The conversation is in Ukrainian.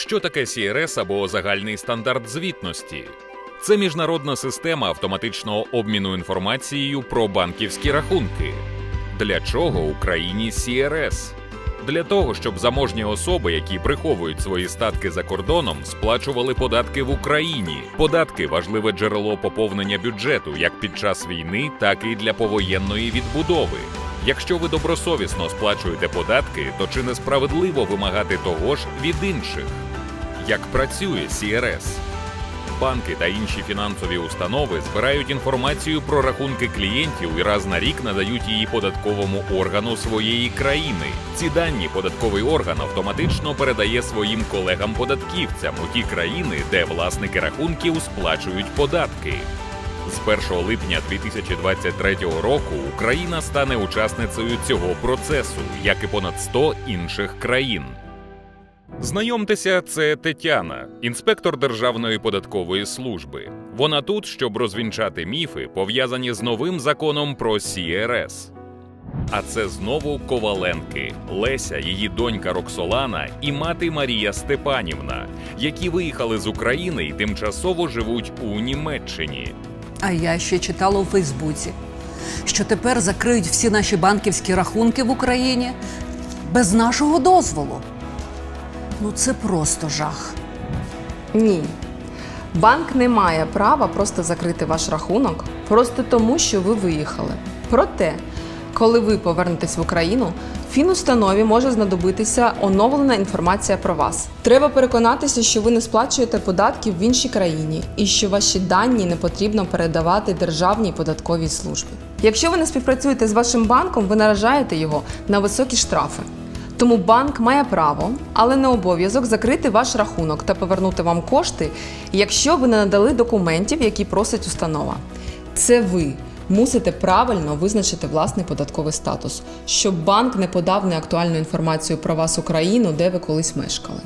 Що таке CRS або загальний стандарт звітності? Це міжнародна система автоматичного обміну інформацією про банківські рахунки. Для чого Україні CRS? Для того, щоб заможні особи, які приховують свої статки за кордоном, сплачували податки в Україні. Податки важливе джерело поповнення бюджету як під час війни, так і для повоєнної відбудови. Якщо ви добросовісно сплачуєте податки, то чи несправедливо вимагати того ж від інших? Як працює CRS? Банки та інші фінансові установи збирають інформацію про рахунки клієнтів і раз на рік надають її податковому органу своєї країни. Ці дані податковий орган автоматично передає своїм колегам-податківцям у ті країни, де власники рахунків сплачують податки. З 1 липня 2023 року Україна стане учасницею цього процесу, як і понад 100 інших країн. Знайомтеся, це Тетяна, інспектор Державної податкової служби. Вона тут, щоб розвінчати міфи, пов'язані з новим законом про CRS. А це знову Коваленки, Леся, її донька Роксолана і мати Марія Степанівна, які виїхали з України і тимчасово живуть у Німеччині. А я ще читала у Фейсбуці, що тепер закриють всі наші банківські рахунки в Україні без нашого дозволу. Ну це просто жах. Ні. Банк не має права просто закрити ваш рахунок просто тому, що ви виїхали. Проте, коли ви повернетесь в Україну, фінустанові може знадобитися оновлена інформація про вас. Треба переконатися, що ви не сплачуєте податків в іншій країні і що ваші дані не потрібно передавати державній податковій службі. Якщо ви не співпрацюєте з вашим банком, ви наражаєте його на високі штрафи. Тому банк має право, але не обов'язок закрити ваш рахунок та повернути вам кошти, якщо ви не надали документів, які просить установа. Це ви мусите правильно визначити власний податковий статус, щоб банк не подав неактуальну інформацію про вас Україну, де ви колись мешкали.